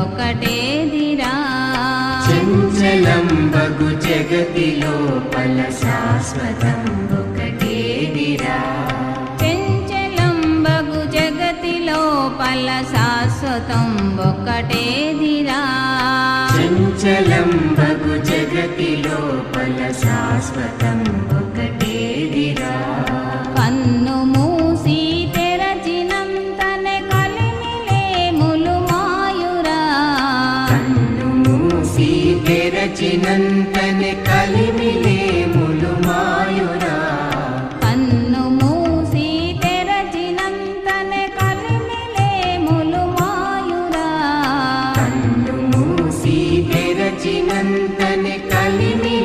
ఒకటేదిరా? చంచలం బగు జగతి లోపల శాశ్వతం ఒకటేదిరా? చంచలం బగు జగతి లోపల శాశ్వతం ఒకటేదిరా? చంచలం బగు జగతి లోపల శాశ్వతం తెరచినంతని కలిమిలేములు మాయురా కన్ను మూసి తెరచినంతని కలిమిలేములు మాయురా కన్ను మూసి తెరచినంతని కలిమి